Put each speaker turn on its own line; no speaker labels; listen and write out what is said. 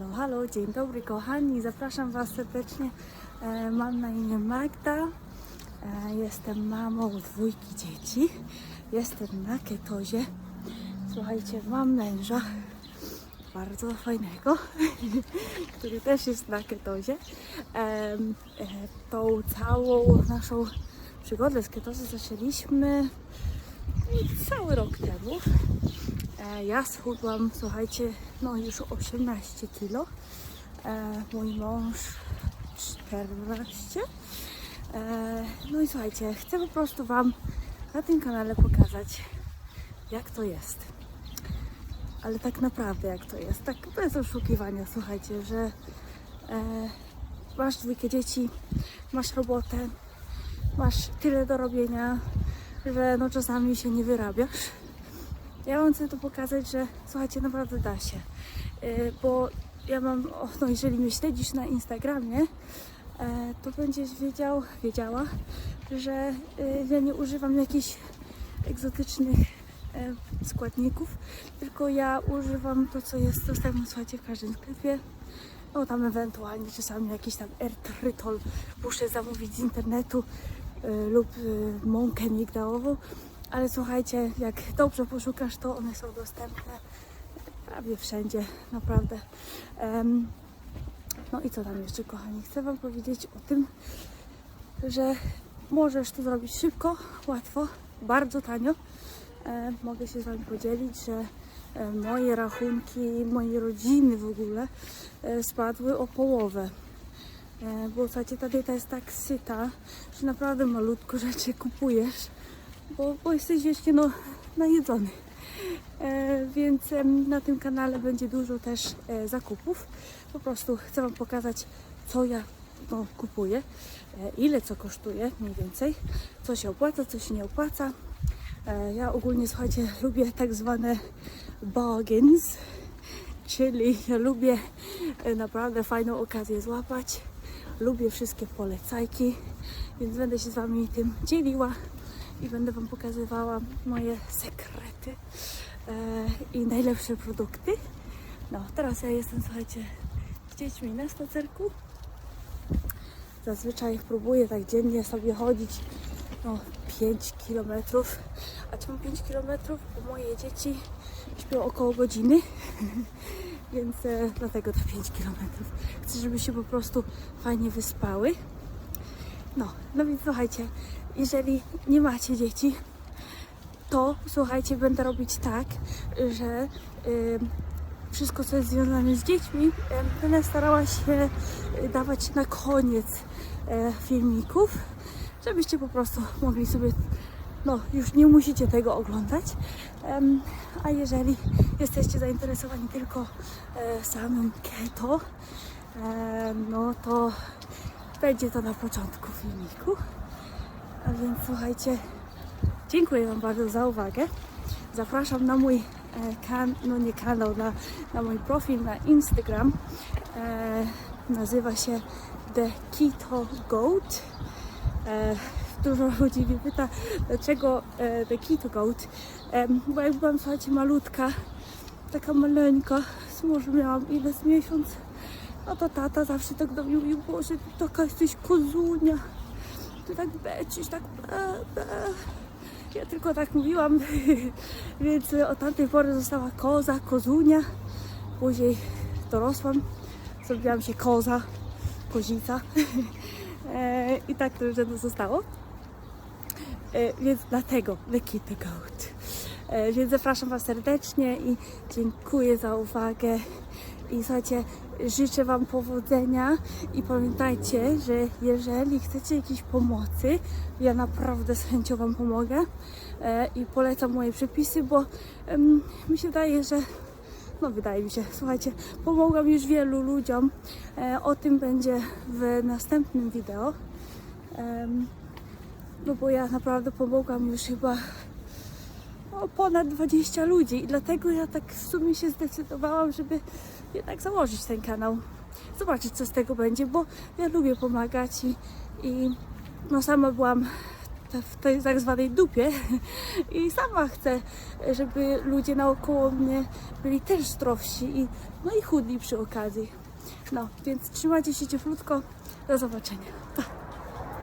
Halo, halo, dzień dobry kochani, zapraszam Was serdecznie. E, mam na imię Magda, e, jestem mamą dwójki dzieci, jestem na ketozie. Słuchajcie, mam męża, bardzo fajnego, który też jest na ketozie. E, tą całą naszą przygodę z ketozą zaczęliśmy cały rok temu. E, Ja schudłam, słuchajcie, no już 18 kilo. E, Mój mąż 14. E, No i słuchajcie, chcę po prostu Wam na tym kanale pokazać, jak to jest. Ale tak naprawdę, jak to jest. Tak bez oszukiwania, słuchajcie, że masz dwójkę dzieci, masz robotę, masz tyle do robienia, że no czasami się nie wyrabiasz. Ja mam chcę tu pokazać, że słuchajcie, naprawdę da się. Yy, bo ja mam, no jeżeli mnie śledzisz na Instagramie, e, to będziesz wiedział, wiedziała, że yy, ja nie używam jakichś egzotycznych e, składników, tylko ja używam to, co jest dostępne, słuchajcie, w każdym sklepie. No tam ewentualnie czasami jakiś tam erytrytol muszę zamówić z internetu y, lub y, mąkę migdałową, ale słuchajcie, jak dobrze poszukasz, to one są dostępne prawie wszędzie, naprawdę. Em, no i co tam jeszcze, kochani? Chcę Wam powiedzieć o tym, że możesz to zrobić szybko, łatwo, bardzo tanio. Mogę się z Wami podzielić, że e, moje rachunki, mojej rodziny w ogóle e, spadły o połowę. E, Bo słuchajcie, ta dieta jest tak syta, że naprawdę malutko rzeczy kupujesz, bo, bo jesteś wiecznie no, najedzony. E, więc na tym kanale będzie dużo też e, zakupów. Po prostu chcę Wam pokazać, co ja no, kupuję, e, ile co kosztuje mniej więcej, co się opłaca, co się nie opłaca. E, ja ogólnie, słuchajcie, lubię tak zwane bargains, czyli ja lubię e, naprawdę fajną okazję złapać. Lubię wszystkie polecajki, więc będę się z Wami tym dzieliła i będę Wam pokazywała moje sekrety e, i najlepsze produkty. No, teraz ja jestem, słuchajcie, z dziećmi na spacerku. Zazwyczaj próbuję tak dziennie sobie chodzić no, 5 kilometrów. A czemu 5 kilometrów? Bo moje dzieci śpią około godziny, więc e, dlatego to 5 kilometrów. Chcę, żeby się po prostu fajnie wyspały. No, no więc słuchajcie, jeżeli nie macie dzieci, to słuchajcie, będę robić tak, że y, wszystko, co jest związane z dziećmi, y, będę starała się y, dawać na koniec y, filmików, żebyście po prostu mogli sobie, no już nie musicie tego oglądać. Em, a jeżeli jesteście zainteresowani tylko e, samym keto, e, no to będzie to na początku filmiku. A więc słuchajcie, dziękuję Wam bardzo za uwagę. Zapraszam na mój e, kan, no nie kanał, na, na mój profil na Instagram. E, nazywa się The Keto Goat. E, dużo ludzi mnie pyta, dlaczego e, The Keto Goat. E, bo jak byłam, słuchajcie, malutka, taka maleńka, może miałam ile z miesiąc, no to tata zawsze tak do mnie mówił, Boże, taka jesteś kozunia, ty tak becisz, tak be, be. Ja tylko tak mówiłam, więc od tamtej pory została koza, kozunia. Później dorosłam, zrobiłam się koza, kozica E, i tak to już zostało. E, Więc dlatego The Kitty Goat. E, Więc zapraszam Was serdecznie i dziękuję za uwagę. I słuchajcie, życzę Wam powodzenia i pamiętajcie, że jeżeli chcecie jakiejś pomocy, ja naprawdę z chęcią Wam pomogę e, i polecam moje przepisy, bo mi się wydaje, że no wydaje mi się, słuchajcie, pomogłam już wielu ludziom. E, o tym będzie w następnym wideo. No bo ja naprawdę pomogłam już chyba no, ponad 20 ludzi i dlatego ja tak w sumie się zdecydowałam, żeby jednak założyć ten kanał. Zobaczyć co z tego będzie, bo ja lubię pomagać i, i no sama byłam w tej tak zwanej dupie i sama chcę, żeby ludzie naokoło mnie byli też zdrowsi i, no i chudli przy okazji. No, więc trzymajcie się cieplutko. Do zobaczenia. Pa.